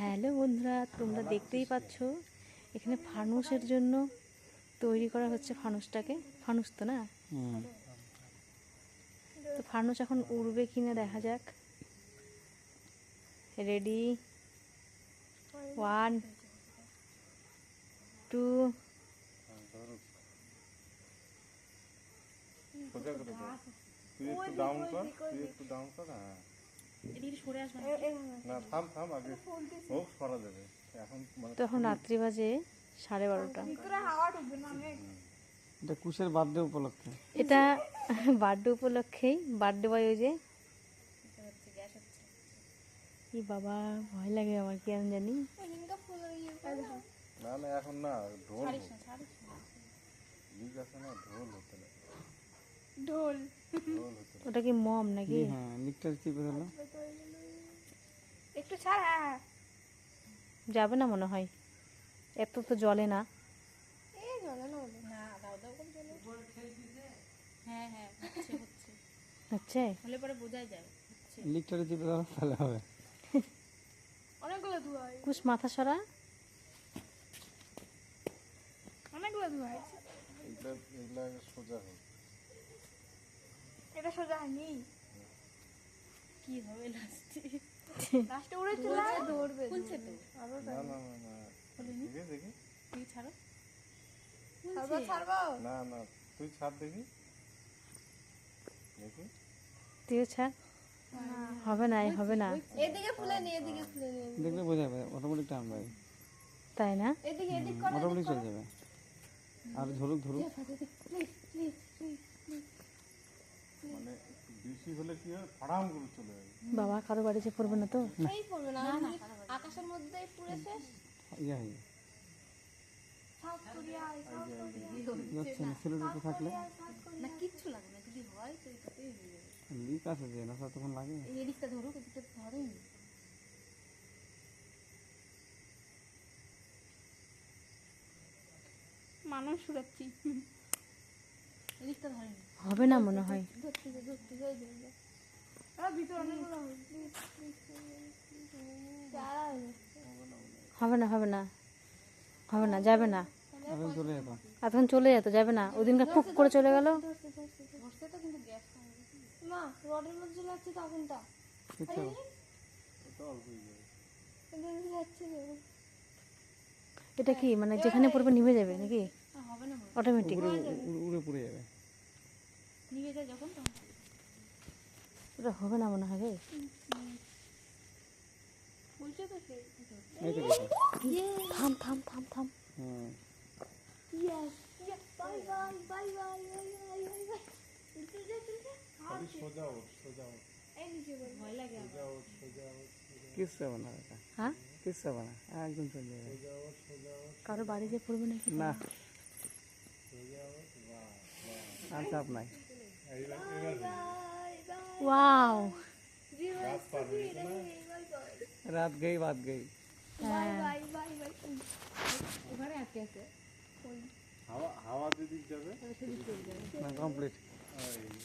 Hello বন্ধুরা তোমরা দেখতেই পাচ্ছ এখানে ফানুসের জন্য তৈরি করা হচ্ছে ফানুসটাকে। ফানুস তো না? তো ফানুস এখন উড়বে কিনা দেখা যাক। রেডি ওয়ান টু সোজা করে দে। তুই একটু ডাউন কর তুই একটু ডাউন কর না। থাম থাম আগে। হোক সরা দেবে এখন মানে রাত্রি বাজে সাড়ে বারোটা। এটা কুশের বার্থডে উপলক্ষে। এটা বার্থডে উপলক্ষেই বার্থডে বয় ওই যে। কি বাবা ভয় লাগে আমার কি আমি জানি। না না এখন না ঢোল। লিক আছে না ঢোল হতে না ঢোল। ওটা কি মম নাকি? হ্যাঁ মিটার কি বলল একটু ছাড়া হ্যাঁ, হ্যাঁ। যাবে না মনে হয়। এত তো জ্বলে না। এই জ্বলে না না দাও দাও করে জ্বলে হ্যাঁ হ্যাঁ হচ্ছে হচ্ছে। হচ্ছে? হলে পরে যায় দিবে দাও তাহলে হবে। অনেকগুলো ধুয়াই কুশ মাথা সরা। অনেকগুলো ধুয়াই সোজা হয় এটা সোজা হয়নি কি হবে লাস্টে লাস্টে উড়ে চলে আসে দৌড়বে খুলছে তো না না না না দেখি দেখি ছাড়বো ছাড়বো না না তুই ছাড় দেখি দেখি তুইও ছাড় হবে না হবে না এদিকে ফুলে নি এদিকে ফুলে নি দেখলে বোঝা যাবে অটোমেটিক টানবে তাই না এদিকে এদিক অটোমেটিক চলে যাবে আর ধরুক ধরুক প্লিজ প্লিজ প্লিজ মানে বেশি হলে কি হয় ফাড়াম করে চলে যাবে? বাবা কারও বাড়ি যে পড়বে না তো? এই পড়বে না আকাশের মধ্যেই পুরে শেষ। ইয়া হয়ে সাউথ কোরিয়া সাউথ যাচ্ছে না সিলেটে থাকলে? না কিচ্ছু লাগে না যদি হয় তো এটাতেই হয়ে যাবে লিক আছে যে না তখন লাগে। এই এদিকটা ধরুক এদিকটা ধরেন মানুষ উড়াচ্ছি এদিকটা ধরেন হবে না মনে হয়। হবে। না হবে না। হবে না যাবে না। এখন চলে যেত যাবে না। ওই ওদিনকার খুব করে চলে গেল। এটা কি মানে যেখানে পড়বে নিভে যাবে নাকি? অটোমেটিক উড়ে পড়ে যাবে। নিভে যায় যখন ওটা হবে না মনে হয় থাম থাম থাম হ্যাঁ? কারও বাড়ি যে পড়বে নাকি? না। চাপ নাই। वाओ रात गई बात गई। हाँ। हवा हवा कंप्लीट